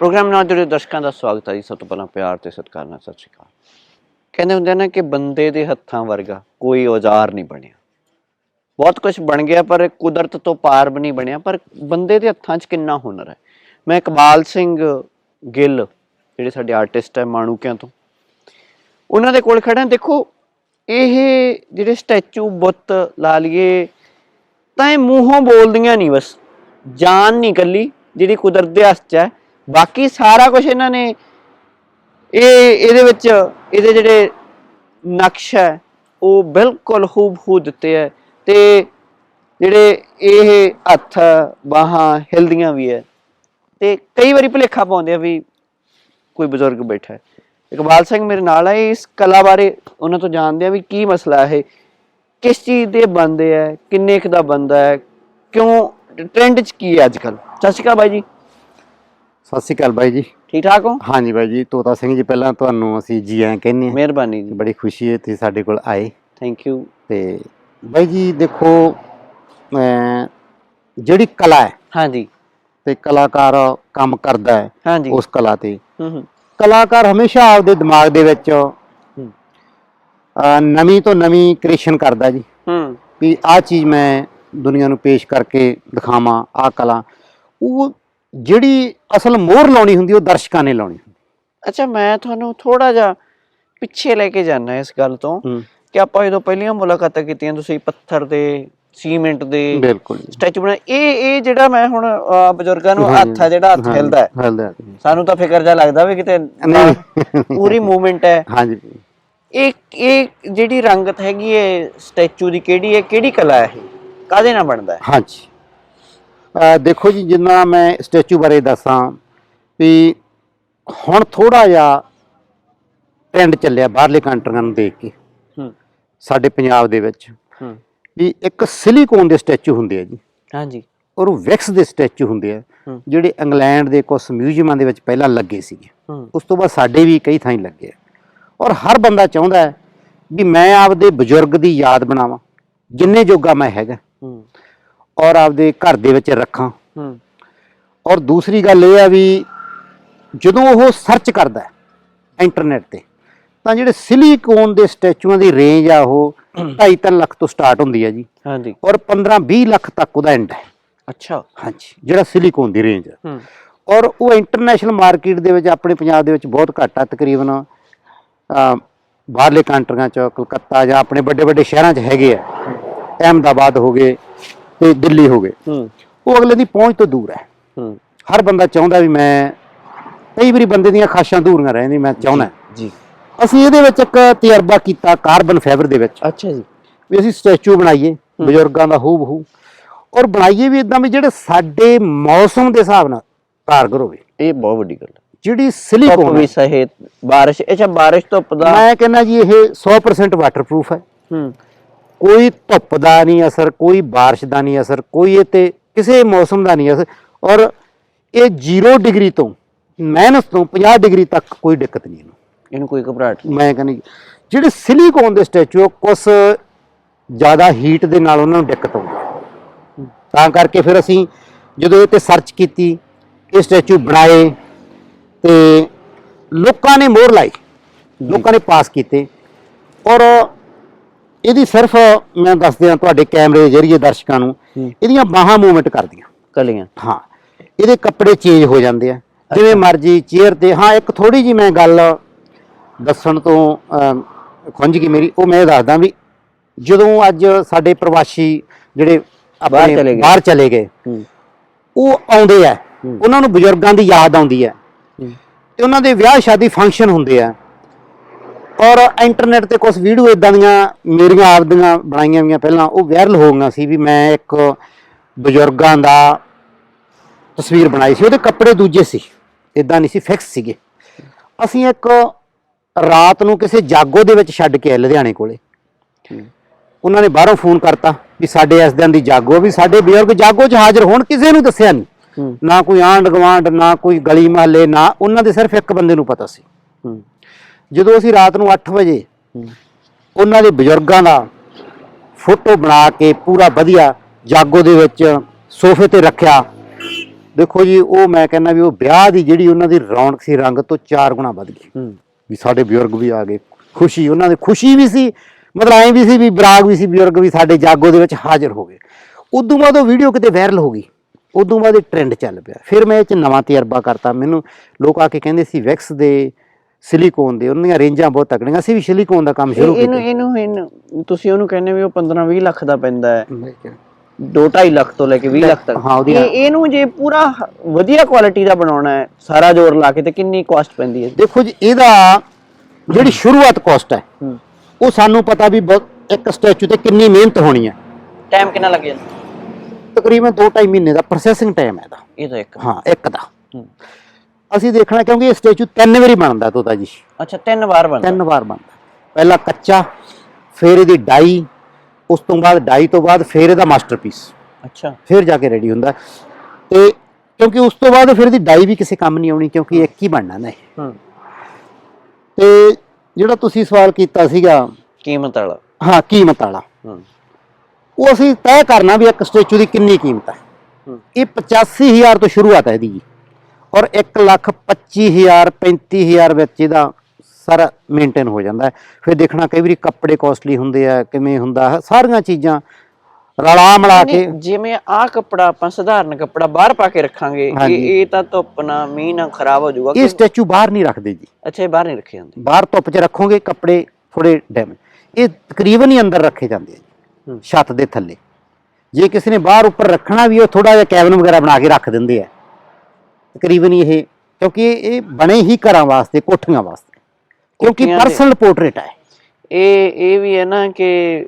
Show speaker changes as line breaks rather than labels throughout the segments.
Programme ਨਾਲ ਜੁੜੇ ਦਰਸ਼ਕਾਂ ਦਾ ਸਵਾਗਤ ਹੈ ਜੀ, ਸਭ ਤੋਂ ਪਹਿਲਾਂ ਪਿਆਰ ਤੇ ਸਤਿਕਾਰ ਨਾਲ ਸਤਿ ਸ਼੍ਰੀ ਅਕਾਲ। ਕਹਿੰਦੇ ਹੁੰਦੇ ਨੇ ਕਿ ਬੰਦੇ ਦੇ ਹੱਥਾਂ ਵਰਗਾ ਕੋਈ ਔਜ਼ਾਰ ਨਹੀਂ ਬਣਿਆ। ਬਹੁਤ ਕੁਝ ਬਣ ਗਿਆ, ਪਰ ਕੁਦਰਤ ਤੋਂ ਪਾਰ ਵੀ ਨਹੀਂ ਬਣਿਆ। ਪਰ ਬੰਦੇ ਦੇ ਹੱਥਾਂ 'ਚ ਕਿੰਨਾ ਹੁਨਰ ਹੈ। ਮੈਂ ਇਕਬਾਲ ਸਿੰਘ ਗਿੱਲ, ਜਿਹੜੇ ਸਾਡੇ ਆਰਟਿਸਟ ਹੈ ਮਾਣੂਕਿਆਂ ਤੋਂ, ਉਹਨਾਂ ਦੇ ਕੋਲ ਖੜਾ ਦੇਖੋ, ਇਹ ਜਿਹੜੇ ਸਟੈਚੂ ਬੁੱਤ ਲਾ ਲਈਏ, ਤਾਂ ਇਹ ਮੂੰਹੋਂ ਬੋਲਦੀਆਂ ਨਹੀਂ ਬਸ, ਜਾਨ ਨਹੀਂ ਕੱਲੀ ਜਿਹੜੀ ਕੁਦਰਤ ਦੇ ਹੱਥ 'ਚ ਹੈ ਬਾਕੀ ਸਾਰਾ ਕੁਝ ਇਹਨਾਂ ਨੇ ਇਹ, ਇਹਦੇ ਵਿੱਚ ਇਹਦੇ ਜਿਹੜੇ ਨਕਸ਼ ਹੈ, ਉਹ ਬਿਲਕੁਲ ਹੂਬਹੂ ਦਿੱਤੇ ਹੈ ਤੇ ਜਿਹੜੇ ਇਹ ਹੱਥ ਬਾਹਾਂ ਹਿਲਦੀਆਂ ਵੀ ਹੈ ਤੇ ਕਈ ਵਾਰੀ ਭੁਲੇਖਾ ਪਾਉਂਦੇ ਆ ਵੀ ਕੋਈ ਬਜ਼ੁਰਗ ਬੈਠਾ ਹੈ। ਇਕਬਾਲ ਸਿੰਘ ਮੇਰੇ ਨਾਲ ਹੈ ਇਸ ਕਲਾ ਬਾਰੇ ਉਹਨਾਂ ਤੋਂ ਜਾਣਦੇ ਆ ਵੀ ਕੀ ਮਸਲਾ ਹੈ ਕਿਸ ਚੀਜ਼ ਦੇ ਬੰਦੇ ਹੈ ਕਿੰਨੇ ਕੁ ਦਾ ਬੰਦਾ ਹੈ, ਕਿਉਂ ਟ੍ਰੈਂਡ 'ਚ ਕੀ ਹੈ ਅੱਜ ਕੱਲ ਸਤਿ ਸ਼੍ਰੀ ਅਕਾਲ ਬਾਈ ਜੀ।
ਸਤਿ ਸ਼੍ਰੀ ਅਕਾਲ ਬਾਈ ਜੀ।
ਠੀਕ ਠਾਕ ਹੋ?
ਹਾਂਜੀ ਬਾਈ ਜੀ ਤੋਤਾ ਸਿੰਘ ਜੀ ਪਹਿਲਾਂ ਤੁਹਾਨੂੰ ਅਸੀਂ ਜੀ ਆਇਆਂ ਕਹਿੰਦੇ ਹਾਂ।
ਮਿਹਰਬਾਨੀ ਜੀ।
ਬੜੀ ਖੁਸ਼ੀ ਹੈ ਤੁਸੀਂ ਸਾਡੇ ਕੋਲ ਆਏ।
ਥੈਂਕ ਯੂ
ਤੇ ਬਾਈ ਜੀ ਦੇਖੋ ਜਿਹੜੀ ਕਲਾ ਹੈ
ਹਾਂਜੀ।
ਤੇ ਕਲਾਕਾਰ ਕੰਮ ਕਰਦਾ ਹੈ
ਹਾਂਜੀ।
ਉਸ ਕਲਾ ਤੇ।
ਹੂੰ
ਕਲਾਕਾਰ ਹਮੇਸ਼ਾ ਆਪਦੇ ਦਿਮਾਗ ਦੇ ਵਿੱਚ ਨਵੀਂ ਤੋਂ ਨਵੀਂ ਕ੍ਰੀਏਸ਼ਨ ਕਰਦਾ ਜੀ।
ਹੂੰ।
ਵੀ ਆਹ ਚੀਜ਼ ਮੈਂ ਦੁਨੀਆ ਨੂੰ ਪੇਸ਼ ਕਰਕੇ ਦਿਖਾਵਾਂ ਆਹ ਕਲਾ। ਉਹ ਜਿਹੜੀ ਅਸਲ ਮੋਹਰ ਲਾਉਣੀ ਹੁੰਦੀ ਉਹ ਦਰਸ਼ਕਾਂ ਨੇ ਲਾਉਣੀ ਹੁੰਦੀ।
ਅੱਛਾ ਮੈਂ ਤੁਹਾਨੂੰ ਥੋੜਾ ਜਿਹਾ ਪਿੱਛੇ ਲੈ ਕੇ ਜਾਣਾ ਇਸ ਗੱਲ ਤੋਂ
ਹੂੰ।
ਕਿ ਆਪਾਂ ਜਦੋਂ ਪਹਿਲੀਆਂ ਮੁਲਾਕਾਤਾਂ ਕੀਤੀਆਂ ਤੁਸੀਂ ਪੱਥਰ ਦੇ ਸੀਮੈਂਟ ਦੇ
ਬਿਲਕੁਲ ਜੀ।
ਸਟੈਚੂ ਬਣਾ ਇਹ ਇਹ ਜਿਹੜਾ ਮੈਂ ਹੁਣ ਅਹ, ਬਜ਼ੁਰਗਾਂ ਨੂੰ ਹੱਥ ਹੈ ਜਿਹੜਾ ਹੱਥ ਹਿਲਦਾ ਹੈ।
ਹਿਲਦਾ ਹੈ।
ਸਾਨੂੰ ਤਾਂ ਫਿਕਰ ਜਾ ਲੱਗਦਾ ਵੀ ਕਿਤੇ
ਨਹੀਂ।
ਪੂਰੀ ਮੂਵਮੈਂਟ ਹੈ।
ਹਾਂਜੀ।
ਇਹ ਇਹ ਜਿਹੜੀ ਰੰਗਤ ਹੈਗੀ ਹੈ ਸਟੈਚੂ ਦੀ ਕਿਹੜੀ ਹੈ ਕਿਹੜੀ ਕਲਾ ਹੈ ਇਹ? ਕਾਦੇ ਨਾਲ ਬਣਦਾ ਹੈ?
ਹਾਂਜੀ। ਦੇਖੋ ਜੀ ਜਿੰਨਾ ਮੈਂ ਸਟੈਚੂ ਬਾਰੇ ਦੱਸਾਂ ਵੀ ਹੁਣ ਥੋੜਾ ਜਿਹਾ ਟ੍ਰੈਂਡ ਚੱਲਿਆ ਬਾਹਰਲੇ ਕੰਟਰੀਆਂ ਨੂੰ ਦੇਖ ਕੇ।
ਹੂੰ।
ਸਾਡੇ ਪੰਜਾਬ ਦੇ ਵਿੱਚ
ਹੂੰ।
ਵੀ ਇੱਕ ਸਿਲੀਕੋਨ ਦੇ ਸਟੈਚੂ ਹੁੰਦੇ ਆ ਜੀ।
ਹਾਂਜੀ।
ਔਰ ਵੈਕਸ ਦੇ ਸਟੈਚੂ ਹੁੰਦੇ ਆ। ਜਿਹੜੇ ਇੰਗਲੈਂਡ ਦੇ ਕੁਝ ਮਿਊਜ਼ੀਅਮਾਂ ਦੇ ਵਿੱਚ ਪਹਿਲਾਂ ਲੱਗੇ ਸੀਗੇ।
ਹੂੰ।
ਉਸ ਤੋਂ ਬਾਅਦ ਸਾਡੇ ਵੀ ਕਈ ਥਾਈਂ ਲੱਗੇ ਆ। ਔਰ ਹਰ ਬੰਦਾ ਚਾਹੁੰਦਾ ਹੈ ਵੀ ਮੈਂ ਆਪਦੇ ਬਜ਼ੁਰਗ ਦੀ ਯਾਦ ਬਣਾਵਾਂ ਜਿੰਨੇ ਜੋਗਾ ਮੈਂ ਹੈਗਾ।
ਹੂੰ।
ਔਰ ਆਪਦੇ ਘਰ ਦੇ ਵਿੱਚ ਰੱਖਾਂ।
ਹੂੰ।
ਔਰ ਦੂਸਰੀ ਗੱਲ ਇਹ ਆ ਵੀ ਜਦੋਂ ਉਹ ਸਰਚ ਕਰਦਾ ਹੈ ਇੰਟਰਨੈਟ ਤੇ ਤਾਂ ਜਿਹੜੇ ਸਿਲੀਕੋਨ ਦੇ ਸਟੈਚੂਆਂ ਦੀ ਰੇਂਜ ਆ ਉਹ 2.5 ਲੱਖ ਤੋਂ ਸਟਾਰਟ ਹੁੰਦੀ ਹੈ ਜੀ।
ਹਾਂਜੀ।
ਔਰ 15-20 ਲੱਖ ਤੱਕ ਉਹਦਾ ਐਂਡ ਹੈ।
ਅੱਛਾ।
ਹਾਂਜੀ ਜਿਹੜਾ ਸਿਲੀਕੋਨ ਦੀ ਰੇਂਜ ਹੈ
ਹੂੰ।
ਔਰ ਉਹ ਇੰਟਰਨੈਸ਼ਨਲ ਮਾਰਕੀਟ ਦੇ ਵਿੱਚ ਆਪਣੇ ਪੰਜਾਬ ਦੇ ਵਿੱਚ ਬਹੁਤ ਘੱਟ ਆ ਤਕਰੀਬਨ ਬਾਹਰਲੇ ਕੰਟਰੀਆਂ ਚ ਕਲਕੱਤਾ ਜਾਂ ਆਪਣੇ ਵੱਡੇ ਵੱਡੇ ਸ਼ਹਿਰਾਂ ਚ ਹੈਗੇ ਆ। ਅਹਿਮਦਾਬਾਦ ਹੋ ਗਏ ਤੇ ਦਿੱਲੀ ਹੋ ਗਏ।
ਹੂੰ।
ਉਹ ਅਗਲੇ ਦੀ ਪਹੁੰਚ ਤੋਂ ਦੂਰ ਹੈ।
ਹੂੰ।
ਹਰ ਬੰਦਾ ਚਾਹੁੰਦਾ ਵੀ ਮੈਂ ਕਈ ਵਾਰੀ ਬੰਦੇ ਦੀਆਂ ਖਾਸ਼ਾਂ ਦੂਰੀਆਂ ਰਹਿੰਦੀ ਮੈਂ ਚਾਹੁੰਦਾ।
ਜੀ।
ਅਸੀਂ ਇਹਦੇ ਵਿੱਚ ਇੱਕ ਤਜਰਬਾ ਕੀਤਾ ਕਾਰਬਨ ਫਾਈਬਰ ਦੇ ਵਿੱਚ।
ਅੱਛਾ ਜੀ।
ਵੀ ਅਸੀਂ ਸਟੈਚੂ ਬਣਾਈਏ ਬਜ਼ੁਰਗਾਂ ਦਾ ਹੂਬ ਹੂ। ਔਰ ਬਣਾਈਏ ਵੀ ਇਦਾਂ ਵੀ ਜਿਹੜੇ ਸਾਡੇ ਮੌਸਮ ਦੇ ਹਿਸਾਬ ਨਾਲ ਕਾਰਗਰ ਹੋਵੇ।
ਇਹ ਬਹੁਤ ਵੱਡੀ ਗੱਲ ਹੈ।
ਜਿਹੜੀ ਸਿਲੀਕੋਨ
ਵੀ ਸਹੇ ਬਾਰਿਸ਼ ਅੱਛਾ ਬਾਰਿਸ਼ ਧੁੱਪ ਦਾ
ਮੈਂ ਕਹਿੰਦਾ ਜੀ ਇਹ 100% ਵਾਟਰਪ੍ਰੂਫ ਹੈ।
ਹੂੰ।
ਕੋਈ ਧੁੱਪ ਦਾ ਨਹੀਂ ਅਸਰ ਕੋਈ ਬਾਰਿਸ਼ ਦਾ ਨਹੀਂ ਅਸਰ ਕੋਈ ਇਹ ਤੇ ਕਿਸੇ ਮੌਸਮ ਦਾ ਨਹੀਂ ਅਸਰ ਔਰ ਇਹ 0 ਡਿਗਰੀ ਤੋਂ ਮਾਈਨਸ ਤੋਂ 50 ਡਿਗਰੀ ਤੱਕ ਕੋਈ ਦਿੱਕਤ ਨਹੀਂ ਇਹਨੂੰ।
ਇਹਨੂੰ ਕੋਈ ਘਬਰਾਹਟ ਨਹੀਂ।
ਮੈਂ ਕਹਿੰਦੀ ਜਿਹੜੇ ਸਿਲੀਕੋਨ ਦੇ ਸਟੈਚੂ ਕੁਝ ਜ਼ਿਆਦਾ ਹੀਟ ਦੇ ਨਾਲ ਉਹਨਾਂ ਨੂੰ ਦਿੱਕਤ ਆਉਂਦੀ ਤਾਂ ਕਰਕੇ ਫਿਰ ਅਸੀਂ ਜਦੋਂ ਇਹ ਤੇ ਸਰਚ ਕੀਤੀ ਇਹ ਸਟੈਚੂ ਬਣਾਏ ਤੇ ਲੋਕਾਂ ਨੇ ਮੋਹਰ ਲਾਈ ਲੋਕਾਂ ਨੇ ਪਾਸ ਕੀਤੇ ਔਰ ਇਹਦੀ ਸਿਰਫ ਮੈਂ ਦੱਸ ਦਿਆਂ ਤੁਹਾਡੇ ਕੈਮਰੇ ਦੇ ਜ਼ਰੀਏ ਦਰਸ਼ਕਾਂ ਨੂੰ। ਇਹਦੀਆਂ ਬਾਹਾਂ ਮੂਵਮੈਂਟ ਕਰਦੀਆਂ।
ਕਲੀਆਂ।
ਹਾਂ ਇਹਦੇ ਕੱਪੜੇ ਚੇਂਜ ਹੋ ਜਾਂਦੇ ਆ। ਜਿਵੇਂ ਮਰਜ਼ੀ ਚੇਅਰ ਤੇ ਹਾਂ ਇੱਕ ਥੋੜੀ ਜੀ ਮੈਂ ਗੱਲ ਦੱਸਣ ਤੋਂ ਖੁੰਝ ਗਈ ਮੇਰੀ। ਉਹ ਮੈਂ ਦੱਸਦਾ ਵੀ ਜਦੋਂ ਅੱਜ ਸਾਡੇ ਪ੍ਰਵਾਸੀ ਜਿਹੜੇ
ਬਾਹਰ
ਆਪਣੇ
ਚਲੇ ਗਏ।
ਬਾਹਰ ਚਲੇ ਗਏ
ਹੂੰ।
ਉਹ ਆਉਂਦੇ ਆ। ਉਹਨਾਂ ਨੂੰ ਬਜ਼ੁਰਗਾਂ ਦੀ ਯਾਦ ਆਉਂਦੀ ਹੂੰ। ਤੇ ਉਹਨਾਂ ਦੇ ਵਿਆਹ ਸ਼ਾਦੀ ਫੰਕਸ਼ਨ ਹੁੰਦੇ ਆ। ਔਰ ਇੰਟਰਨੈਟ ਤੇ ਕੁਝ ਵੀਡੀਓ ਇਦਾਂ ਦੀਆਂ ਮੇਰੀਆਂ ਆਪ ਦੀਆਂ ਬਣਾਈਆਂ ਹੋਈਆਂ ਪਹਿਲਾਂ ਉਹ ਵਾਇਰਲ ਹੋ ਗਈਆਂ ਸੀ ਵੀ ਮੈਂ ਇੱਕ ਬਜ਼ੁਰਗਾਂ ਦਾ ਤਸਵੀਰ ਬਣਾਈ ਸੀ। ਉਹਦੇ ਕੱਪੜੇ ਦੂਜੇ ਸੀ ਇਦਾਂ ਨਹੀਂ ਸੀ ਫਿਕਸ ਸੀਗੇ। ਅਸੀਂ ਇੱਕ ਰਾਤ ਨੂੰ ਕਿਸੇ ਜਾਗੋ ਦੇ ਵਿੱਚ ਛੱਡ ਕੇ ਆਏ ਲੁਧਿਆਣੇ ਕੋਲੇ। ਉਹਨਾਂ ਨੇ ਬਾਹਰੋਂ ਫੋਨ ਕਰਤਾ ਵੀ ਸਾਡੇ ਇਸ ਦਿਨ ਦੀ ਜਾਗੋ ਵੀ ਸਾਡੇ ਬਜ਼ੁਰਗ ਜਾਗੋ 'ਚ ਹਾਜ਼ਰ ਹੋਣ ਕਿਸੇ ਨੂੰ ਦੱਸਿਆ ਨਹੀਂ। ਨਾ ਕੋਈ ਆਂਢ ਗੁਆਂਢ ਨਾ ਕੋਈ ਗਲੀ ਮਹੱਲੇ ਨਾ ਉਹਨਾਂ ਦੇ ਸਿਰਫ ਇੱਕ ਬੰਦੇ ਨੂੰ ਪਤਾ ਸੀ। ਜਦੋਂ ਅਸੀਂ ਰਾਤ ਨੂੰ 8 ਵਜੇ ਉਹਨਾਂ ਦੇ ਬਜ਼ੁਰਗਾਂ ਦਾ ਫੋਟੋ ਬਣਾ ਕੇ ਪੂਰਾ ਵਧੀਆ ਜਾਗੋ ਦੇ ਵਿੱਚ ਸੋਫੇ ਤੇ ਰੱਖਿਆ ਦੇਖੋ ਜੀ ਉਹ ਮੈਂ ਕਹਿੰਦਾ ਵੀ ਉਹ ਵਿਆਹ ਦੀ ਜਿਹੜੀ ਉਹਨਾਂ ਦੀ ਰੌਣਕ ਸੀ ਰੰਗ ਤੋਂ ਚਾਰ ਗੁਣਾ ਵੱਧ ਗਈ। ਵੀ ਸਾਡੇ ਬਜ਼ੁਰਗ ਵੀ ਆ ਗਏ ਖੁਸ਼ੀ ਉਹਨਾਂ ਦੀ ਖੁਸ਼ੀ ਵੀ ਸੀ ਮਤਲਬ ਐਂ ਵੀ ਸੀ ਵੀ ਬਰਾਗ ਵੀ ਸੀ ਬਜ਼ੁਰਗ ਵੀ ਸਾਡੇ ਜਾਗੋ ਦੇ ਵਿੱਚ ਹਾਜ਼ਰ ਹੋ ਗਏ। ਉਦੋਂ ਬਾਅਦ ਉਹ ਵੀਡੀਓ ਕਿਤੇ ਵਾਇਰਲ ਹੋ ਗਈ ਉਦੋਂ ਬਾਅਦ ਇਹ ਟ੍ਰੈਂਡ ਚੱਲ ਪਿਆ। ਫਿਰ ਮੈਂ ਇਹ ਚ ਨਵਾਂ ਤਜਰਬਾ ਕਰਤਾ ਮੈਨੂੰ ਲੋਕ ਆ ਕੇ ਕਹਿੰਦੇ ਸੀ ਵੈਕਸ ਦੇ ਸਿਲੀਕੋਨ ਦੇ ਉਹਨਾਂ ਦੀਆਂ ਰੇਂਜਾਂ ਬਹੁਤ ਤਕੜੀਆਂ। ਸੀ ਵੀ ਸਿਲੀਕੋਨ ਦਾ ਕੰਮ ਸ਼ੁਰੂ ਕੀਤਾ।
ਇਹਨੂੰ ਇਹਨੂੰ ਤੁਸੀਂ ਉਹਨੂੰ ਕਹਿੰਦੇ ਵੀ ਉਹ 15 20 ਲੱਖ ਦਾ ਪੈਂਦਾ ਹੈ।
ਮੈਂ ਕਿਹਾ,
2.5 ਲੱਖ ਤੋਂ ਲੈ ਕੇ 20 ਲੱਖ ਤੱਕ।
ਹਾਂ,
ਇਹ- ਇਹਨੂੰ ਜੇ ਪੂਰਾ ਵਧੀਆ ਕੁਆਲਿਟੀ ਦਾ ਬਣਾਉਣਾ ਹੈ ਸਾਰਾ ਜ਼ੋਰ ਲਾ ਕੇ ਤੇ ਕਿੰਨੀ ਕਾਸਟ ਪੈਂਦੀ ਹੈ?
ਦੇਖੋ ਜੀ ਇਹਦਾ ਜਿਹੜੀ ਸ਼ੁਰੂਆਤ ਕਾਸਟ ਹੈ ਉਹ ਸਾਨੂੰ ਪਤਾ ਵੀ ਇੱਕ ਸਟੈਚੂ ਤੇ ਕਿੰਨੀ ਮਿਹਨਤ ਹੋਣੀ ਹੈ।
ਟਾਈਮ ਕਿੰਨਾ ਲੱਗ ਜਾਂਦਾ?
ਤਕਰੀਬਨ 2.5 ਮਹੀਨੇ ਦਾ ਪ੍ਰੋਸੈਸਿੰਗ ਟਾਈਮ ਹੈ ਇਹਦਾ।
ਇਹ ਤਾਂ ਇੱਕ।
ਹਾਂ ਇੱਕ ਦਾ। ਅਸੀਂ ਦੇਖਣਾ ਕਿਉਂਕਿ ਇਹ ਸਟੈਚੂ ਤਿੰਨ ਵਾਰੀ ਬਣਦਾ ਤੋਤਾ ਜੀ।
ਅੱਛਾ ਤਿੰਨ ਵਾਰ ਬਣਦਾ।
ਤਿੰਨ ਵਾਰ ਬਣਦਾ। ਪਹਿਲਾਂ ਕੱਚਾ ਫਿਰ ਇਹਦੀ ਡਾਈ ਉਸ ਤੋਂ ਬਾਅਦ ਡਾਈ ਤੋਂ ਬਾਅਦ ਫਿਰ ਇਹਦਾ ਮਾਸਟਰਪੀਸ।
ਅੱਛਾ।
ਫਿਰ ਜਾ ਕੇ ਰੈਡੀ ਹੁੰਦਾ। ਤੇ ਕਿਉਂਕਿ ਉਸ ਤੋਂ ਬਾਅਦ ਫਿਰ ਇਹਦੀ ਡਾਈ ਵੀ ਕਿਸੇ ਕੰਮ ਨਹੀਂ ਆਉਣੀ ਕਿਉਂਕਿ ਇੱਕ ਹੀ ਬਣਨਾ ਨੇ
ਹੂੰ।
ਤੇ ਜਿਹੜਾ ਤੁਸੀਂ ਸਵਾਲ ਕੀਤਾ ਸੀਗਾ
ਕੀਮਤ ਵਾਲਾ।
ਹਾਂ ਕੀਮਤ ਵਾਲਾ।
ਹੂੰ।
ਉਹ ਅਸੀਂ ਤੈਅ ਕਰਨਾ ਵੀ ਇੱਕ ਸਟੈਚੂ ਦੀ ਕਿੰਨੀ ਕੀਮਤ ਹੈ।
ਹੂੰ।
ਇਹ 85000 ਤੋਂ ਸ਼ੁਰੂਆਤ ਹੈ ਇਹਦੀ ਜੀ। ਔਰ 1 ਲੱਖ 25000 35000 ਵਿੱਚ ਇਹਦਾ ਸਾਰਾ ਮੇਨਟੇਨ ਹੋ ਜਾਂਦਾ ਫਿਰ ਦੇਖਣਾ ਕਈ ਵਾਰੀ ਕੱਪੜੇ ਕਾਸਟਲੀ ਹੁੰਦੇ ਆ ਕਿਵੇਂ ਹੁੰਦਾ ਹੈ, ਸਾਰੀਆਂ ਚੀਜ਼ਾਂ ਰਲਾ ਮਿਲਾ ਕੇ
ਜਿਵੇਂ ਆਹ ਕੱਪੜਾ ਆਪਾਂ ਸਧਾਰਨ ਕੱਪੜਾ ਬਾਹਰ ਪਾ ਕੇ ਰੱਖਾਂਗੇ ਇਹ। ਇਹ ਤਾਂ ਧੁੱਪ ਨਾਲ ਮੀਂਹ ਨਾਲ ਖਰਾਬ ਹੋ ਜਾਊਗਾ
ਇਹ ਸਟੈਚੂ ਬਾਹਰ ਨਹੀਂ ਰੱਖਦੇ ਜੀ।
ਅੱਛਾ ਇਹ ਬਾਹਰ ਨਹੀਂ ਰੱਖੇ ਜਾਂਦੇ।
ਬਾਹਰ ਧੁੱਪ 'ਚ ਰੱਖੋਗੇ ਕੱਪੜੇ ਥੋੜੇ ਡੈਮ ਇਹ ਤਕਰੀਬਨ ਹੀ ਅੰਦਰ ਰੱਖੇ ਜਾਂਦੇ ਆ। ਛੱਤ ਦੇ ਥੱਲੇ। ਜੇ ਕਿਸੇ ਨੇ ਬਾਹਰ ਉੱਪਰ ਰੱਖਣਾ ਵੀ ਉਹ ਥੋੜਾ ਜਿਹਾ ਕੈਬਨ ਵਗੈਰਾ ਬਣਾ ਕੇ ਰੱਖ ਦਿੰਦੇ ਆ। ਤਕਰੀਬਨ ਇਹ ਕਿਉਂਕਿ ਇਹ ਬਣੇ ਹੀ ਘਰਾਂ ਵਾਸਤੇ ਕੋਠੀਆਂ ਵਾਸਤੇ। ਕਿਉਂਕਿ
ਕੋਠੀਆਂ ਦੇ-
ਪਰਸਨਲ ਪੋਰਟਰੇਟ ਹੈ
ਇਹ। ਇਹ ਵੀ ਹੈ ਨਾ ਕਿ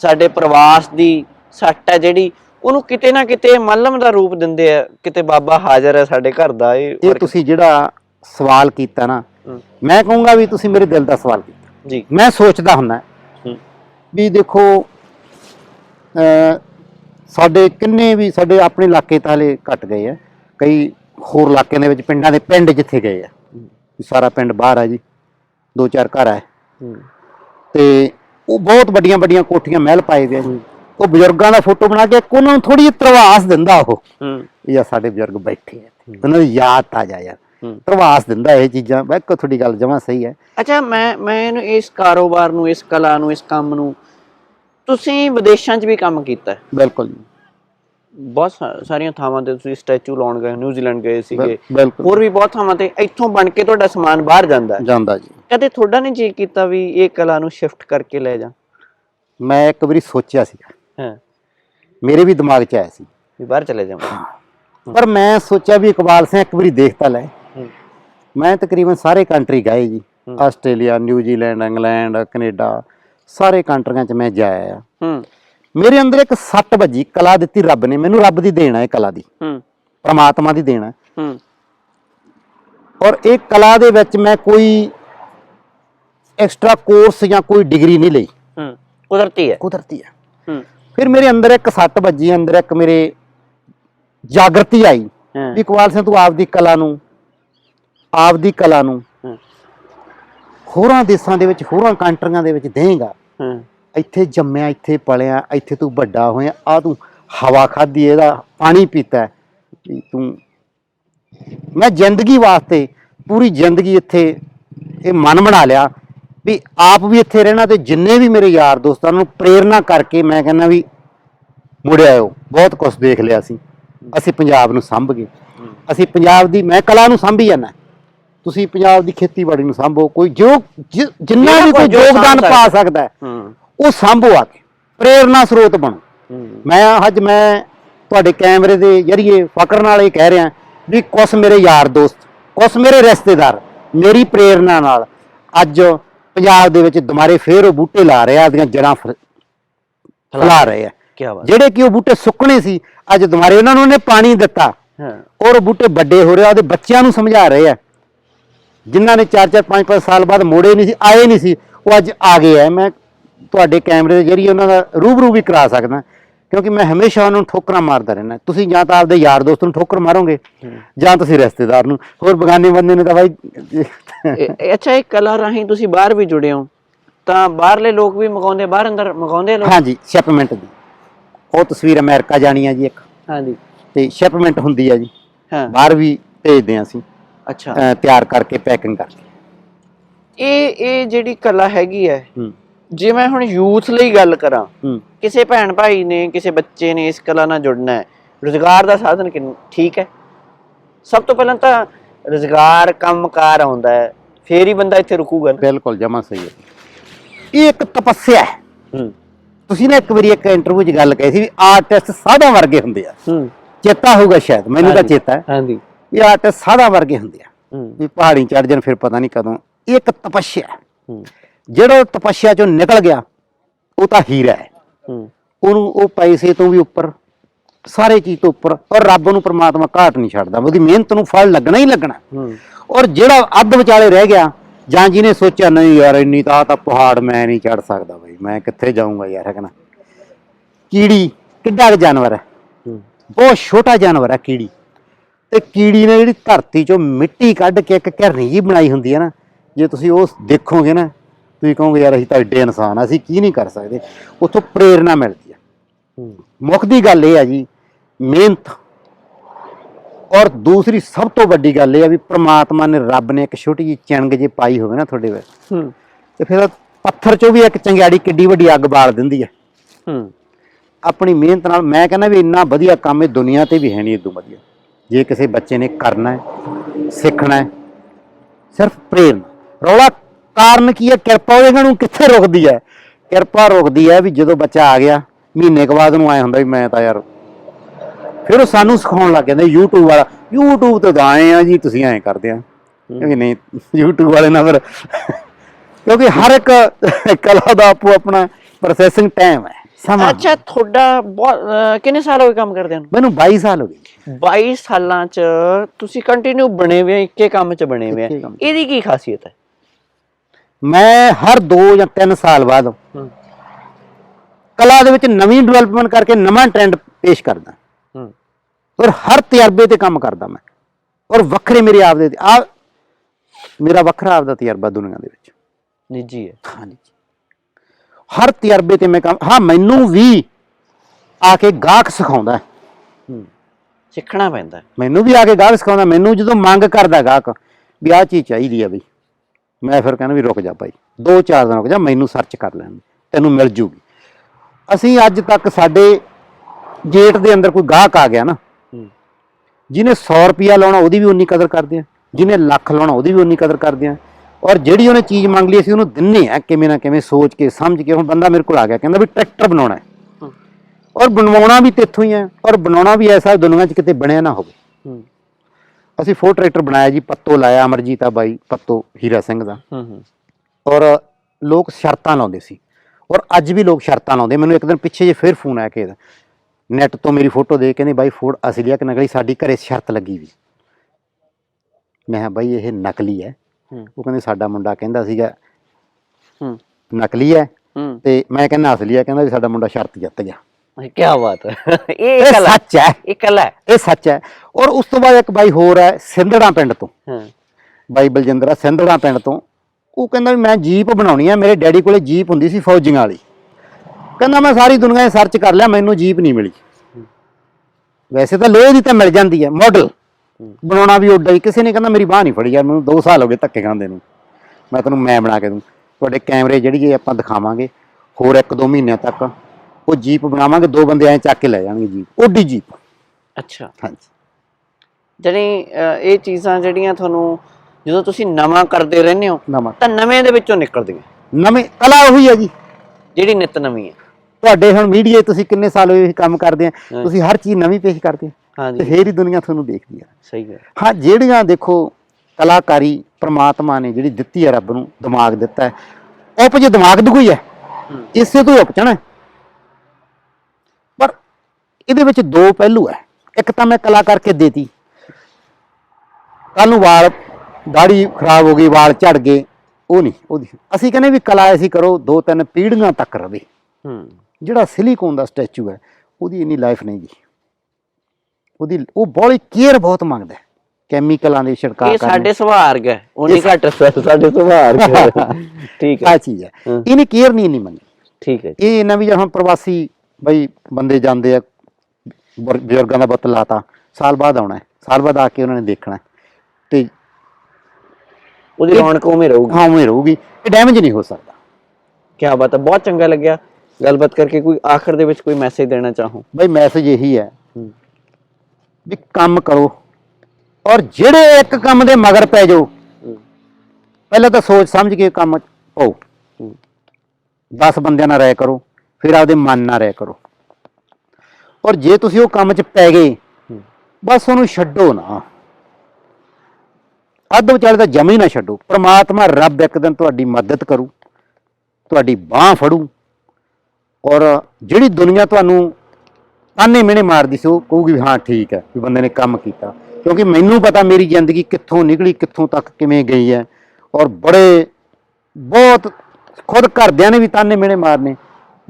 ਸਾਡੇ ਪ੍ਰਵਾਸ ਦੀ ਸੱਟ ਹੈ ਜਿਹੜੀ ਉਹਨੂੰ ਕਿਤੇ ਨਾ ਕਿਤੇ ਮਲਮ ਦਾ ਰੂਪ ਦਿੰਦੇ ਆ ਕਿਤੇ ਬਾਬਾ ਹਾਜ਼ਰ ਹੈ ਸਾਡੇ ਘਰ ਦਾ ਇਹ
ਇਹ ਤੁਸੀਂ ਜਿਹੜਾ ਸਵਾਲ ਕੀਤਾ ਨਾ
ਹੂੰ,
ਮੈਂ ਕਹੂੰਗਾ ਵੀ ਤੁਸੀਂ ਮੇਰੇ ਦਿਲ ਦਾ ਸਵਾਲ ਕੀਤਾ।
ਜੀ।
ਮੈਂ ਸੋਚਦਾ ਹੁੰਦਾ
ਹੂੰ,
ਵੀ ਦੇਖੋ ਅ ਸਾਡੇ ਕਿੰਨੇ ਵੀ ਸਾਡੇ ਆਪਣੇ ਇਲਾਕੇ ਤਾਂ ਹਲੇ ਘਟ ਗਏ ਆ। ਕਈ ਹੋਰ ਇਲਾਕਿਆਂ ਦੇ ਵਿੱਚ ਪਿੰਡਾਂ ਦੇ ਪਿੰਡ ਜਿੱਥੇ ਗਏ ਆ। ਸਾਰਾ ਪਿੰਡ ਬਾਹਰ ਆ ਜੀ ਦੋ ਚਾਰ ਘਰ ਆ। ਤੇ ਉਹ ਬਹੁਤ ਵੱਡੀਆਂ ਵੱਡੀਆਂ ਕੋਠੀਆਂ ਮਹਿਲ ਪਾਏ ਆ ਜੀ। ਉਹ ਬਜ਼ੁਰਗਾਂ ਦਾ ਫੋਟੋ ਬਣਾ ਕੇ ਉਹਨਾਂ ਨੂੰ ਥੋੜੀ ਜਿਹੀ ਪ੍ਰਵਾਸ ਦਿੰਦਾ ਉਹ।
ਹੂੰ,
ਇਹ ਆ ਸਾਡੇ ਬਜ਼ੁਰਗ ਬੈਠੇ ਆ। ਉਹਨਾਂ ਦੀ ਯਾਦ ਤਾਜ਼ਾ ਯਾਰ
ਹੂੰ।
ਪ੍ਰਵਾਸ ਦਿੰਦਾ ਇਹ ਚੀਜ਼ਾਂ। ਮੈਂ ਕੋ ਤੁਹਾਡੀ ਗੱਲ ਜਮਾਂ ਸਹੀ ਹੈ
ਅੱਛਾ ਮੈਂ ਮੈਂ ਇਹਨੂੰ ਇਸ ਕਾਰੋਬਾਰ ਨੂੰ ਇਸ ਕਲਾ ਨੂੰ ਇਸ ਕੰਮ ਨੂੰ ਤੁਸੀਂ ਵਿਦੇਸ਼ਾਂ 'ਚ ਵੀ ਕੰਮ ਕੀਤਾ?
ਬਿਲਕੁਲ ਜੀ।
ਬਹੁਤ ਸਾ- ਸਾਰੀਆਂ ਥਾਵਾਂ ਤੇ ਤੁਸੀਂ ਸਟੈਚੂ ਲਾਉਣ ਗਏ ਨਿਊਜ਼ੀਲੈਂਡ ਗਏ ਸੀਗੇ।
ਬਿਲ- ਬਿਲਕੁਲ।
ਹੋਰ ਵੀ ਬਹੁਤ ਥਾਵਾਂ ਤੇ ਇੱਥੋਂ ਬਣ ਕੇ ਤੁਹਾਡਾ ਸਮਾਨ ਬਾਹਰ ਜਾਂਦਾ ਹੈ।
ਜਾਂਦਾ ਜੀ।
ਕਦੇ ਤੁਹਾਡਾ ਨਹੀਂ ਜੀ ਕੀਤਾ ਵੀ ਇਹ ਕਲਾ ਨੂੰ ਸ਼ਿਫਟ ਕਰਕੇ ਲੈ ਜਾ?
ਮੈਂ ਇੱਕ ਵਾਰੀ ਸੋਚਿਆ ਸੀਗਾ।
ਹਾਂ।
ਮੇਰੇ ਵੀ ਦਿਮਾਗ 'ਚ ਆਇਆ ਸੀ।
ਵੀ ਬਾਹਰ ਚਲੇ ਜਾਵਾਂ।
ਪਰ ਮੈਂ ਸੋਚਿਆ ਵੀ ਇਕਬਾਲ ਸਿੰਘ ਇੱਕ ਵਾਰੀ ਦੇਖ ਤਾਂ ਲੈ।
ਹੂੰ,
ਮੈਂ ਤਕਰੀਬਨ ਸਾਰੇ ਕੰਟਰੀ ਗਏ ਜੀ।
ਹੂੰ।
ਆਸਟ੍ਰੇਲੀਆ ਨਿਊਜ਼ੀਲੈਂਡ ਇੰਗਲੈਂਡ ਕੈਨੇਡਾ ਸਾਰੇ ਕੰਟਰੀਆਂ 'ਚ ਮੈਂ ਜਾਇਆ ਆ।
ਹੂੰ।
ਮੇਰੇ ਅੰਦਰ ਇੱਕ ਸੱਟ ਵੱਜੀ ਕਲਾ ਦਿੱਤੀ ਰੱਬ ਨੇ ਮੈਨੂੰ ਰੱਬ ਦੀ ਦੇਣ ਹੈ ਕਲਾ ਦੀ।
ਹੂੰ।
ਪ੍ਰਮਾਤਮਾ ਦੀ ਦੇਣ ਹੈ
ਹੂੰ।
ਔਰ ਇਹ ਕਲਾ ਦੇ ਵਿੱਚ ਮੈਂ ਕੋਈ ਐਕਸਟਰਾ ਕੋਰਸ ਜਾਂ ਕੋਈ ਡਿਗਰੀ ਨਹੀਂ ਲਈ।
ਹੂੰ। ਕੁਦਰਤੀ ਹੈ।
ਕੁਦਰਤੀ ਹੈ।
ਹੂੰ।
ਫਿਰ ਮੇਰੇ ਅੰਦਰ ਇੱਕ ਸੱਟ ਵੱਜੀ ਅੰਦਰ ਇੱਕ ਮੇਰੇ ਜਾਗਰਤੀ ਆਈ ਵੀ ਇਕਬਾਲ ਸਿੰਘ ਤੂੰ ਆਪਦੀ ਕਲਾ ਨੂੰ ਆਪਦੀ ਕਲਾ ਨੂੰ ਹੋਰਾਂ ਦੇਸ਼ਾਂ ਦੇ ਵਿੱਚ ਹੋਰਾਂ ਕੰਟਰੀਆਂ ਦੇ ਵਿੱਚ ਦੇਂਗਾ।
ਹਾਂ।
ਇੱਥੇ ਜੰਮਿਆ ਇੱਥੇ ਪਲਿਆ ਇੱਥੇ ਤੂੰ ਵੱਡਾ ਹੋਇਆ ਆ ਤੂੰ ਹਵਾ ਖਾਧੀ ਇਹਦਾ ਪਾਣੀ ਪੀਤਾ। ਤੂੰ ਮੈਂ ਜ਼ਿੰਦਗੀ ਵਾਸਤੇ ਪੂਰੀ ਜ਼ਿੰਦਗੀ ਇੱਥੇ ਇਹ ਮਨ ਬਣਾ ਲਿਆ ਵੀ ਆਪ ਵੀ ਇੱਥੇ ਰਹਿਣਾ ਤੇ ਜਿੰਨੇ ਵੀ ਮੇਰੇ ਯਾਰ ਦੋਸਤਾਂ ਨੂੰ ਪ੍ਰੇਰਣਾ ਕਰਕੇ ਮੈਂ ਕਹਿੰਦਾ ਵੀ ਮੁੜ ਆਇਓ। ਬਹੁਤ ਕੁਝ ਦੇਖ ਲਿਆ ਸੀ ਅਸੀਂ ਪੰਜਾਬ ਨੂੰ ਸੰਭ ਗਏ। ਅਸੀਂ ਪੰਜਾਬ ਦੀ ਮੈਂ ਕਲਾ ਨੂੰ ਸੰਭੀ ਜਾਂਦਾ। ਤੁਸੀਂ ਪੰਜਾਬ ਦੀ ਖੇਤੀਬਾੜੀ ਨੂੰ ਸੰਭੋ ਕੋਈ ਜੋ ਜਿੰਨਾ ਵੀ
ਕੋਈ
ਯੋਗਦਾਨ ਪਾ
ਸਕਦਾ।
ਹੂੰ। ਉਹ ਸੰਭੋ ਆ ਕੇ ਪ੍ਰੇਰਣਾ ਸਰੋਤ ਬਣੋ। ਮੈਂ ਅੱਜ ਮੈਂ ਤੁਹਾਡੇ ਕੈਮਰੇ ਦੇ ਜਰੀਏ ਫਕਰ ਨਾਲ ਇਹ ਕਹਿ ਰਿਹਾ ਵੀ ਕੁਛ ਮੇਰੇ ਯਾਰ ਦੋਸਤ ਕੁਛ ਮੇਰੇ ਰਿਸ਼ਤੇਦਾਰ ਮੇਰੀ ਪ੍ਰੇਰਣਾ ਨਾਲ ਅੱਜ ਪੰਜਾਬ ਦੇ ਵਿੱਚ ਦੁਬਾਰੇ ਫੇਰ ਉਹ ਬੂਟੇ ਲਾ ਰਹੇ ਆ ਆਪਦੀਆਂ ਜੜਾਂ ਫੈਲਾ ਰਹੇ ਆ।
ਕੀ ਬਾਤ।
ਜਿਹੜੇ ਕਿ ਉਹ ਬੂਟੇ ਸੁੱਕਣੇ ਸੀ ਅੱਜ ਦੁਬਾਰੇ ਉਹਨਾਂ ਨੂੰ ਉਹਨੇ ਪਾਣੀ ਦਿੱਤਾ। ਔਰ ਉਹ ਬੂਟੇ ਵੱਡੇ ਹੋ ਰਹੇ ਆ ਉਹਦੇ ਬੱਚਿਆਂ ਨੂੰ ਸਮਝਾ ਰਹੇ ਆ। ਜਿਨ੍ਹਾਂ ਨੇ 4-4 5-5 ਸਾਲ ਬਾਅਦ ਮੋੜੇ ਨਹੀਂ ਸੀ ਆਏ ਨਹੀਂ ਸੀ ਉਹ ਅੱਜ ਆ ਗਏ ਆ। ਮੈਂ ਤੁਹਾਡੇ ਕੈਮਰੇ ਦੇ ਜਰੀਏ ਉਹਨਾਂ ਦਾ ਰੂਬਰੂ ਵੀ ਕਰਾ ਸਕਦਾ ਕਿਉਂਕਿ ਮੈਂ ਹਮੇਸ਼ਾ ਉਹਨਾਂ ਨੂੰ ਠੋਕਰਾਂ ਮਾਰਦਾ ਰਹਿਣਾ ਤੁਸੀਂ ਜਾਂ ਤਾਂ ਆਪਦੇ ਯਾਰ ਦੋਸਤ ਨੂੰ ਠੋਕਰ ਮਾਰੋਗੇ ਜਾਂ ਤੁਸੀਂ ਰਿਸ਼ਤੇਦਾਰ ਨੂੰ। ਹੋਰ ਬਗਾਨੇ ਬੰਦੇ ਨੂੰ ਤਾਂ ਬਾਈ
ਅੱਛਾ ਇਹ ਕਲਾ ਰਾਹੀਂ ਤੁਸੀਂ ਬਾਹਰ ਵੀ ਜੁੜੇ ਹੋ। ਤਾਂ ਬਾਹਰਲੇ ਲੋਕ ਵੀ ਮੰਗਾਉਂਦੇ ਬਾਹਰ ਅੰਦਰ ਮੰਗਾਉਂਦੇ ਲੋਕ?
ਹਾਂਜੀ ਸ਼ਿਪਮੈਂਟ ਦੀ। ਉਹ ਤਸਵੀਰ ਅਮਰੀਕਾ ਜਾਣੀ ਆ ਜੀ ਇੱਕ।
ਹਾਂਜੀ।
ਤੇ ਸ਼ਿਪਮੈਂਟ ਹੁੰਦੀ ਆ ਜੀ।
ਹਾਂ।
ਬਾਹਰ ਵੀ ਭੇਜਦੇ ਹਾਂ ਅਸੀਂ।
ਅੱਛਾ।
ਤਿਆਰ ਕਰਕੇ ਪੈਕਿੰਗ ਕਰਕੇ।
ਇਹ ਇਹ ਜਿਹੜੀ ਕਲਾ ਹੈਗੀ ਹੂੰ। ਜੇ ਮੈਂ ਹੁਣ ਯੂਥ ਲਈ ਗੱਲ ਕਰਾਂ ਕਿਸੇ ਭੈਣ ਭਾਈ ਨੇ ਕਿਸੇ ਬੱਚੇ ਨੇ ਇਸ ਕਲਾ ਨਾਲ ਜੁੜਨਾ ਹੈ ਰੋਜ਼ਗਾਰ ਦਾ ਸਾਧਨ ਠੀਕ ਹੈ। ਸਭ ਤੋਂ ਪਹਿਲਾਂ ਤਾਂ ਰੋਜ਼ਗਾਰ ਕੰਮਕਾਰ ਆਉਂਦਾ ਹੈ ਫੇਰ ਹੀ ਬੰਦਾ ਇੱਥੇ ਰੁਕੂਗਾ
ਬਿਲਕੁਲ ਜਮਾ ਸਹੀ ਹੈ। ਇਹ ਇੱਕ ਤਪੱਸਿਆ ਹੈ।
ਹੂੰ।
ਤੁਸੀਂ ਨਾ ਇੱਕ ਵਾਰੀ ਇੱਕ ਇੰਟਰਵਿਊ 'ਚ ਗੱਲ ਕਹੀ ਸੀ ਵੀ ਆਰਟਿਸਟ ਸਾਧਾਂ ਵਰਗੇ ਹੁੰਦੇ ਆ।
ਹੂੰ।
ਚੇਤਾ ਹੋਊਗਾ ਸ਼ਾਇਦ ਮੈਨੂੰ ਤਾਂ। ਚੇਤਾ ਹੈ।
ਹਾਂਜੀ।
ਵੀ ਆਰਟਿਸਟ ਸਾਧਾਂ ਵਰਗੇ ਹੁੰਦੇ ਆ। ਵੀ ਪਹਾੜੀ ਚੜ ਜਾਣ ਫਿਰ ਪਤਾ ਨਹੀਂ ਕਦੋਂ। ਇਹ ਇੱਕ ਤਪੱਸਿਆ ਹੈ।
ਹੂੰ।
ਜਿਹੜਾ ਤਪੱਸਿਆ ਚੋਂ ਨਿਕਲ ਗਿਆ ਉਹ ਤਾਂ ਹੀਰਾ ਹੈ। ਉਹਨੂੰ ਉਹ ਪੈਸੇ ਤੋਂ ਵੀ ਉੱਪਰ ਸਾਰੇ ਚੀਜ਼ ਤੋਂ ਉੱਪਰ ਔਰ ਰੱਬ ਨੂੰ ਪ੍ਰਮਾਤਮਾ ਘਾਟ ਨਹੀਂ ਛੱਡਦਾ ਉਹਦੀ ਮਿਹਨਤ ਨੂੰ ਫਲ ਲੱਗਣਾ ਹੀ ਲੱਗਣਾ। ਔਰ ਜਿਹੜਾ ਅੱਧ ਵਿਚਾਲੇ ਰਹਿ ਗਿਆ ਜਾਂ ਜਿਹਨੇ ਸੋਚਿਆ ਨਹੀਂ ਯਾਰ ਇੰਨੀ ਤਾਂ ਤਾਂ ਪਹਾੜ ਮੈਂ ਨਹੀਂ ਚੜ ਸਕਦਾ ਬਈ ਮੈਂ ਕਿੱਥੇ ਜਾਊਂਗਾ ਯਾਰ ਹੈ ਕਿ ਨਾ? ਕੀੜੀ ਕਿੱਡਾ ਜਾਨਵਰ ਹੈ।
ਹੂੰ।
ਬਹੁਤ ਛੋਟਾ ਜਾਨਵਰ ਹੈ ਕੀੜੀ। ਤੇ ਕੀੜੀ ਨੇ ਜਿਹੜੀ ਧਰਤੀ ਚੋਂ ਮਿੱਟੀ ਕੱਢ ਕੇ ਇੱਕ ਘਰਨੀ ਜੀ ਬਣਾਈ ਹੁੰਦੀ ਹੈ ਨਾ ਜੇ ਤੁਸੀਂ ਉਹ ਦੇਖੋਗੇ ਨਾ ਤੁਸੀਂ ਕਹੋਗੇ ਯਾਰ ਅਸੀਂ ਤਾਂ ਐਡੇ ਇਨਸਾਨ ਆ ਅਸੀਂ ਕੀ ਨਹੀਂ ਕਰ ਸਕਦੇ? ਉੱਥੋਂ ਪ੍ਰੇਰਣਾ ਮਿਲਦੀ ਹੈ। ਮੁੱਖ ਦੀ ਗੱਲ ਇਹ ਆ ਜੀ ਮਿਹਨਤ। ਔਰ ਦੂਸਰੀ ਸਭ ਤੋਂ ਵੱਡੀ ਗੱਲ ਇਹ ਆ ਵੀ ਪ੍ਰਮਾਤਮਾ ਨੇ ਰੱਬ ਨੇ ਇੱਕ ਛੋਟੀ ਜਿਹੀ ਚਿੰਗ ਜੇ ਪਾਈ ਹੋਵੇ ਨਾ ਤੁਹਾਡੇ ਵਿੱਚ
ਹੂੰ।
ਤੇ ਫਿਰ ਪੱਥਰ ਚੋਂ ਵੀ ਇੱਕ ਚੰਗਿਆੜੀ ਕਿੱਡੀ ਵੱਡੀ ਅੱਗ ਬਾਲ ਦਿੰਦੀ ਹੈ
ਹੂੰ।
ਆਪਣੀ ਮਿਹਨਤ ਨਾਲ ਮੈਂ ਕਹਿੰਦਾ ਵੀ ਇੰਨਾ ਵਧੀਆ ਕੰਮ ਇਹ ਦੁਨੀਆ ਤੇ ਵੀ ਹੈ ਨਹੀਂ ਇਦੋਂ ਵਧੀਆ। ਜੇ ਕਿਸੇ ਬੱਚੇ ਨੇ ਕਰਨਾ ਹੈ ਸਿੱਖਣਾ ਹੈ ਸਿਰਫ ਪ੍ਰੇਰਨਾ। ਰੌਲਾ ਕਾਰਨ ਕੀ ਹੈ? ਕਿਰਪਾ ਉਹਨਾਂ ਨੂੰ ਕਿੱਥੇ ਰੁਕਦੀ ਹੈ? ਕਿਰਪਾ ਰੁਕਦੀ ਹੈ ਵੀ ਜਦੋਂ ਬੱਚਾ ਆ ਗਿਆ ਮਹੀਨੇ ਕੁ ਬਾਅਦ ਨੂੰ ਆਏ ਹੁੰਦਾ ਵੀ ਮੈਂ ਤਾਂ ਯਾਰ ਫਿਰ ਉਹ ਸਾਨੂੰ ਸਿਖਾਉਣ ਲੱਗ ਜਾਂਦੇ YouTube ਵਾਲਾ YouTube ਤੇ ਤਾਂ ਆਏ ਆ ਜੀ ਤੁਸੀਂ ਐਂ ਕਰਦੇ ਆ। ਕਿ ਨਹੀਂ YouTube ਵਾਲੇ ਨਾਲ ਫਿਰ ਕਿਉਂਕਿ ਹਰ ਇੱਕ ਕਲਾ ਦਾ ਆਪੋ ਆਪਣਾ ਪ੍ਰੋਸੈਸਿੰਗ ਟਾਈਮ ਹੈ ਸਮਾਂ
ਅੱਛਾ ਤੁਹਾਡਾ ਬਹੁਤ ਕਿੰਨੇ ਸਾਲ ਹੋ ਗਏ ਕੰਮ ਕਰਦੇ ਨੂੰ?
ਮੈਨੂੰ 22 ਸਾਲ ਹੋ ਗਏ
22 ਸਾਲਾਂ ਚ ਤੁਸੀਂ ਕੰਟੀਨਿਊ ਬਣੇ ਹੋਏ ਆ, ਇੱਕੇ ਕੰਮ ਚ ਬਣੇ ਹੋਏ
ਇੱਕੇ ਕੰਮ।
ਇਹਦੀ ਕੀ ਖਾਸੀਅਤ ਹੈ?
ਮੈਂ ਹਰ 2 ਜਾਂ 3 ਸਾਲ ਬਾਅਦ
ਹੂੰ।
ਕਲਾ ਦੇ ਵਿੱਚ ਨਵੀਂ ਡਿਵੈਲਪਮੈਂਟ ਕਰਕੇ ਨਵਾਂ ਟ੍ਰੈਂਡ ਪੇਸ਼ ਕਰਦਾ।
ਹੂੰ।
ਔਰ ਹਰ ਤਜਰਬੇ ਤੇ ਕੰਮ ਕਰਦਾ ਮੈਂ। ਔਰ ਵੱਖਰੇ ਮੇਰੇ ਆਪ ਦੇ ਆ ਮੇਰਾ ਵੱਖਰਾ ਆਪ ਦਾ ਤਜਰਬਾ ਦੁਨੀਆ ਦੇ ਵਿੱਚ।
ਨਿੱਜੀ ਹੈ।
ਹਾਂਜੀ ਹਰ ਤਜਰਬੇ ਤੇ ਮੈਂ ਕੰਮ ਹਾਂ ਮੈਨੂੰ ਵੀ ਆ ਕੇ ਗਾਹਕ ਸਿਖਾਉਂਦਾ ਹੈ।
ਹੂੰ। ਸਿੱਖਣਾ ਪੈਂਦਾ ਹੈ।
ਮੈਨੂੰ ਵੀ ਆ ਕੇ ਗਾਹਕ ਸਿਖਾਉਂਦਾ ਮੈਨੂੰ ਜਦੋਂ ਮੰਗ ਕਰਦਾ ਗਾਹਕ ਵੀ ਆਹ ਚੀਜ਼ ਚਾਹੀਦੀ ਆ ਬਈ। ਮੈਂ ਫਿਰ ਕਹਿੰਦਾ ਵੀ ਰੁਕ ਜਾ ਭਾਈ ਦੋ ਚਾਰ ਦਿਨ ਰੁਕ ਜਾ ਮੈਨੂੰ ਸਰਚ ਕਰ ਲੈਣ ਤੈਨੂੰ ਮਿਲ ਜੂਗੀ। ਅਸੀਂ ਅੱਜ ਤੱਕ ਸਾਡੇ ਗੇਟ ਦੇ ਅੰਦਰ ਕੋਈ ਗਾਹਕ ਆ ਗਿਆ ਨਾ ਜਿਹਨੇ 100 ਰੁਪਿਆ ਲਾਉਣਾ ਉਹਦੀ ਵੀ ਉਨੀ ਕਦਰ ਕਰਦੇ ਆ ਜਿਹਨੇ ਲੱਖ ਲਾਉਣਾ ਉਹਦੀ ਵੀ ਉਨੀ ਕਦਰ ਕਰਦੇ ਆ ਔਰ ਜਿਹੜੀ ਉਹਨੇ ਚੀਜ਼ ਮੰਗ ਲਈ ਅਸੀਂ ਉਹਨੂੰ ਦਿੰਨੇ ਆ ਕਿਵੇਂ ਨਾ ਕਿਵੇਂ ਸੋਚ ਕੇ ਸਮਝ ਕੇ ਹੁਣ ਬੰਦਾ ਮੇਰੇ ਕੋਲ ਆ ਗਿਆ ਕਹਿੰਦਾ ਵੀ ਟਰੈਕਟਰ ਬਣਾਉਣਾ ਹੈ। ਔਰ ਬਣਵਾਉਣਾ ਵੀ ਤੇਥੋਂ ਹੀ ਹੈ ਔਰ ਬਣਾਉਣਾ ਵੀ ਐਸਾ ਦੁਨੀਆ 'ਚ ਕਿਤੇ ਬਣਿਆ ਨਾ ਹੋਵੇ। ਅਸੀਂ ਫੋਰ ਟਰੈਕਟਰ ਬਣਾਇਆ ਜੀ ਪੱਤੋ ਲਾਇਆ ਅਮਰਜੀਤ ਆ ਬਾਈ ਪੱਤੋ ਹੀਰਾ ਸਿੰਘ ਦਾ।
ਹੂੰ ਹੂੰ।
ਔਰ ਲੋਕ ਸ਼ਰਤਾਂ ਲਾਉਂਦੇ ਸੀ। ਔਰ ਅੱਜ ਵੀ ਲੋਕ ਸ਼ਰਤਾਂ ਲਾਉਂਦੇ। ਮੈਨੂੰ ਇੱਕ ਦਿਨ ਪਿੱਛੇ ਜੇ ਫਿਰ ਫੋਨ ਆਇਆ ਕਿ ਨੈਟ ਤੋਂ ਮੇਰੀ ਫੋਟੋ ਦੇ ਕੇ ਕਹਿੰਦੇ ਬਾਈ ਫੋੜ ਅਸਲੀ ਆ ਕਿ ਨਕਲੀ ਸਾਡੀ ਘਰੇ ਸ਼ਰਤ ਲੱਗੀ ਵੀ। ਮੈਂ ਕਿਹਾ ਬਾਈ ਇਹ ਨਕਲੀ ਹੈ। ਉਹ ਕਹਿੰਦੇ ਸਾਡਾ ਮੁੰਡਾ ਕਹਿੰਦਾ ਸੀਗਾ
ਹੂੰ।
ਨਕਲੀ ਹੈ
ਹੂੰ।
ਤੇ ਮੈਂ ਕਹਿੰਦਾ ਅਸਲੀ ਹੈ। ਕਹਿੰਦਾ ਵੀ ਸਾਡਾ ਮੁੰਡਾ ਸ਼ਰਤ ਜਿੱਤ ਗਿਆ।
ਕੀ ਬਾਤ ਹੈ। ਇਹ
ਇਹ
ਕਲਾ
ਸੱਚ ਹੈ।
ਇਹ ਕਲਾ ਹੈ।
ਇਹ ਸੱਚ ਹੈ। ਔਰ ਉਸ ਤੋਂ ਬਾਅਦ ਇੱਕ ਬਾਈ ਹੋਰ ਹੈ ਸਿੰਧੜਾ ਪਿੰਡ ਤੋਂ।
ਹਾਂ।
ਬਾਈ ਬਲਜਿੰਦਰਾ ਸਿੰਧੜਾ ਪਿੰਡ ਤੋਂ। ਉਹ ਕਹਿੰਦਾ ਵੀ ਮੈਂ ਜੀਪ ਬਣਾਉਣੀ ਆ ਮੇਰੇ ਡੈਡੀ ਕੋਲੇ ਜੀਪ ਹੁੰਦੀ ਸੀ ਫੌਜੀਆਂ ਵਾਲੀ। ਕਹਿੰਦਾ ਮੈਂ ਸਾਰੀ ਦੁਨੀਆ 'ਚ ਸਰਚ ਕਰ ਲਿਆ ਮੈਨੂੰ ਜੀਪ ਨਹੀਂ ਮਿਲੀ। ਵੈਸੇ ਤਾਂ ਲੋਹੇ ਦੀ ਤਾਂ ਮਿਲ ਜਾਂਦੀ ਹੈ ਮਾਡਲ ਬਣਾਉਣਾ ਵੀ ਉੱਡਾ ਹੀ। ਕਿਸੇ ਨੇ ਕਹਿੰਦਾ ਮੇਰੀ ਬਾਹ ਨਹੀਂ ਫੜੀ ਯਾਰ ਮੈਨੂੰ 2 ਸਾਲ ਹੋ ਗਏ ਧੱਕੇ ਖਾਂਦੇ ਨੂੰ। ਮੈਂ ਤੈਨੂੰ ਮੈਂ ਬਣਾ ਕੇ ਦੂੰ। ਤੁਹਾਡੇ ਕੈਮਰੇ ਜਿਹੜੀ ਇਹ ਆਪਾਂ ਦਿਖਾਵਾਂਗੇ ਹੋਰ ਇੱਕ ਦੋ ਮਹੀਨਿਆਂ ਤੱਕ। ਉਹ ਜੀਪ ਬਣਾਵਾਂਗੇ ਦੋ ਬੰਦੇ ਐਂ ਚੱਕ ਕੇ ਲੈ ਜਾਣਗੇ ਜੀਪ ਓਡੀ ਜੀਪ।
ਅੱਛਾ।
ਹਾਂਜੀ।
ਜਿਹੜੀ ਇਹ ਚੀਜ਼ਾਂ ਜਿਹੜੀਆਂ ਤੁਹਾਨੂੰ ਜਦੋਂ ਤੁਸੀਂ ਨਵਾਂ ਕਰਦੇ ਰਹਿੰਦੇ ਹੋ
ਨਵਾਂ।
ਤਾਂ ਨਵੇਂ ਦੇ ਵਿੱਚੋਂ ਨਿਕਲਦੀਆਂ।
ਨਵੇਂ ਕਲਾ ਉਹੀ ਹੈ ਜੀ।
ਜਿਹੜੀ ਨਿਤ ਨਵੀਂ ਹੈ।
ਤੁਹਾਡੇ ਹੁਣ ਮੀਡੀਆ ਤੁਸੀਂ ਕਿੰਨੇ ਸਾਲ ਹੋਏ ਇਹ ਕੰਮ ਕਰਦੇ ਆ। ਤੁਸੀਂ ਹਰ ਚੀਜ਼ ਨਵੀਂ ਪੇਸ਼ ਕਰਦੇ ਆ। ਤੇ
ਹਾਂਜੀ
ਫੇਰ ਹੀ ਦੁਨੀਆ ਤੁਹਾਨੂੰ ਦੇਖਦੀ ਆ।
ਸਹੀ ਹੈ
ਹਾਂ ਜਿਹੜੀਆਂ ਦੇਖੋ ਕਲਾਕਾਰੀ ਪ੍ਰਮਾਤਮਾ ਨੇ ਜਿਹੜੀ ਦਿੱਤੀ ਹੈ ਰੱਬ ਨੂੰ ਦਿਮਾਗ ਦਿੱਤਾ ਹੈ। ਉਪਜ ਦਿਮਾਗ ਦੀ ਕੋਈ ਹੈ।
ਹੂੰ।
ਇਸੇ ਤੋਂ ਹੀ ਉਪਜਣਾ ਹੈ। ਇਹਦੇ ਵਿੱਚ ਦੋ ਪਹਿਲੂ ਹੈ। ਇੱਕ ਤਾਂ ਮੈਂ ਕਲਾ ਕਰਕੇ ਦੇਤੀ। ਕੱਲ ਨੂੰ ਵਾਲ ਦਾੜੀ ਖਰਾਬ ਹੋ ਗਈ ਵਾਲ ਝੜ ਗਏ ਉਹ ਨਹੀਂ ਉਹਦੀ ਅਸੀਂ ਕਹਿੰਦੇ ਵੀ ਕਲਾ ਐਸੀ ਕਰੋ ਦੋ ਤਿੰਨ ਪੀੜ੍ਹੀਆਂ ਤੱਕ ਰਵੇ।
ਹੂੰ।
ਜਿਹੜਾ ਸਿਲੀਕੋਨ ਦਾ ਸਟੈਚੂ ਹੈ ਉਹਦੀ ਇੰਨੀ ਲਾਈਫ ਨਹੀਂ ਗੀ ਉਹਦੀ ਉਹ ਬੜੀ ਕੇਅਰ ਬਹੁਤ ਮੰਗਦਾ ਹੈ। ਕੈਮੀਕਲਾਂ ਦੇ ਛਿੜਕਾਅ
ਇਹ
ਕਰਨੇ।
ਸਾਡੇ ਸੁਭਾਅ ਵਰਗਾ ਹੈ। ਉਨੀ ਘੱਟ ਸਾਡੇ ਹੈ। ਠੀਕ ਹੈ।
ਆ ਚੀਜ਼ ਹੈ। ਇਹਨੇ ਕੇਅਰ ਨਹੀਂ ਇੰਨੀ ਮੰਗੀ।
ਠੀਕ ਹੈ ਜੀ।
ਇਹ ਇਹਨਾਂ ਵੀ ਜਦੋਂ ਹੁਣ ਪ੍ਰਵਾਸੀ ਬਈ ਬੰਦੇ ਜਾਂਦੇ ਆ ਬਰ- ਬਜ਼ੁਰਗਾਂ ਦਾ ਬੁੱਤ ਲਾਤਾ। ਸਾਲ ਬਾਅਦ ਆਉਣਾ ਹੈ। ਸਾਲ ਬਾਅਦ ਆ ਕੇ ਉਹਨਾਂ ਨੇ ਦੇਖਣਾ ਤੇ
ਉਹਦੀ ਰੌਣਕ ਉਵੇਂ ਰਹੂਗੀ।
ਹਾਂ ਉਵੇਂ ਰਹੂਗੀ। ਇਹ ਡੈਮੇਜ ਨਹੀਂ ਹੋ ਸਕਦਾ।
ਕੀ ਬਾਤ ਹੈ ਬਹੁਤ ਚੰਗਾ ਲੱਗਿਆ। ਗੱਲਬਾਤ ਕਰਕੇ ਕੋਈ ਆਖਰ ਦੇ ਵਿੱਚ ਕੋਈ ਮੈਸੇਜ ਦੇਣਾ ਚਾਹੋ?
ਬਈ ਮੈਸੇਜ ਇਹੀ ਹੈ ਵੀ ਕੰਮ ਕਰੋ। ਔਰ ਜਿਹੜੇ ਇੱਕ ਕੰਮ ਦੇ ਮਗਰ ਪੈ ਜਾਓ ਪਹਿਲਾਂ ਤਾਂ ਸੋਚ ਸਮਝ ਕੇ ਕੰਮ ਪਾਓ। 10 ਬੰਦਿਆਂ ਨਾਲ ਰਾਇ ਕਰੋ ਫਿਰ ਆਪਦੇ ਮਨ ਨਾਲ ਰਾਇ ਕਰੋ। ਔਰ ਜੇ ਤੁਸੀਂ ਉਹ ਕੰਮ 'ਚ ਪੈ ਗਏ, ਬਸ ਉਹਨੂੰ ਛੱਡੋ ਨਾ। ਅੱਧ ਵਿਚਾਲੇ ਤਾਂ ਜਮੀ ਨਾ ਛੱਡੋ। ਪ੍ਰਮਾਤਮਾ ਰੱਬ ਇੱਕ ਦਿਨ ਤੁਹਾਡੀ ਮਦਦ ਕਰੂ, ਤੁਹਾਡੀ ਬਾਹ ਫੜੂ, ਔਰ ਜਿਹੜੀ ਦੁਨੀਆ ਤੁਹਾਨੂੰ ਤਾਨੇ ਮਿਹਣੇ ਮਾਰਦੀ ਸੀ, ਉਹ ਕਹੂਗੀ ਵੀ ਹਾਂ, ਠੀਕ ਹੈ, ਵੀ ਬੰਦੇ ਨੇ ਕੰਮ ਕੀਤਾ। ਕਿਉਂਕਿ ਮੈਨੂੰ ਪਤਾ ਮੇਰੀ ਜ਼ਿੰਦਗੀ ਕਿੱਥੋਂ ਨਿਕਲੀ, ਕਿੱਥੋਂ ਤੱਕ ਕਿਵੇਂ ਗਈ ਹੈ। ਔਰ ਬੜੇ, ਬਹੁਤ ਖੁਦ ਘਰਦਿਆਂ ਨੇ ਵੀ ਤਾਨੇ ਮਿਹਣੇ ਮਾਰਨੇ।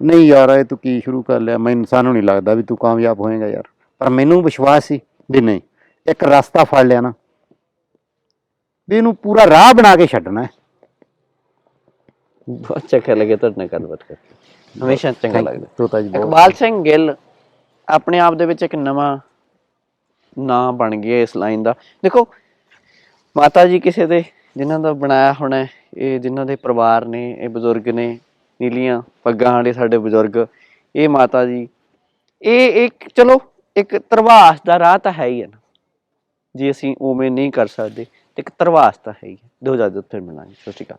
ਨਹੀਂ ਯਾਰ ਇਹ ਤੂੰ ਕੀ ਸ਼ੁਰੂ ਕਰ ਲਿਆ? ਮੈਨੂੰ ਸਾਨੂੰ ਨਹੀਂ ਲੱਗਦਾ ਵੀ ਤੂੰ ਕਾਮਯਾਬ ਹੋਏਗਾ ਯਾਰ। ਪਰ ਮੈਨੂੰ ਵਿਸ਼ਵਾਸ ਸੀ ਵੀ ਨਹੀਂ ਇੱਕ ਰਸਤਾ ਫੜ ਲਿਆ ਨਾ ਵੀ ਇਹਨੂੰ ਪੂਰਾ ਰਾਹ ਬਣਾ ਕੇ ਛੱਡਣਾ ਹੈ।
ਬਹੁਤ ਚੰਗਾ ਲੱਗਿਆ ਤੁਹਾਡੇ ਨਾਲ ਗੱਲਬਾਤ ਕਰਕੇ। ਹਮੇਸ਼ਾ ਚੰਗਾ ਲੱਗਦਾ।
ਤੋਤਾ ਜੀ ਬਹੁਤ
ਇਕਬਾਲ ਸਿੰਘ ਗਿੱਲ ਆਪਣੇ ਆਪ ਦੇ ਵਿੱਚ ਇੱਕ ਨਵਾਂ ਨਾਂ ਬਣ ਗਿਆ ਇਸ ਲਾਈਨ ਦਾ। ਦੇਖੋ ਮਾਤਾ ਜੀ ਕਿਸੇ ਦੇ ਜਿਨ੍ਹਾਂ ਦਾ ਬਣਾਇਆ ਹੋਣਾ ਇਹ ਜਿਨ੍ਹਾਂ ਦੇ ਪਰਿਵਾਰ ਨੇ ਇਹ ਬਜ਼ੁਰਗ ਨੇ ਨੀਲੀਆਂ ਪੱਗਾਂ ਵਾਲੇ ਸਾਡੇ ਬਜ਼ੁਰਗ, ਇਹ ਮਾਤਾ ਜੀ, ਇਹ ਇੱਕ, ਚਲੋ, ਇੱਕ ਤਰਵਾਸ ਦਾ ਰਾਹ ਤਾਂ ਹੈ ਹੀ ਹੈ ਨਾ। ਜੇ ਅਸੀਂ ਉਵੇਂ ਨਹੀਂ ਕਰ ਸਕਦੇ, ਤੇ ਇੱਕ ਤਰਵਾਸ ਤਾਂ ਹੈ ਹੀ ਹੈ। ਦੋ ਹਜ਼ਾਰ ਦੇ ਉੱਤੇ ਮਿਲਾਂਗੇ। ਸਤਿ ਸ਼੍ਰੀ ਅਕਾਲ।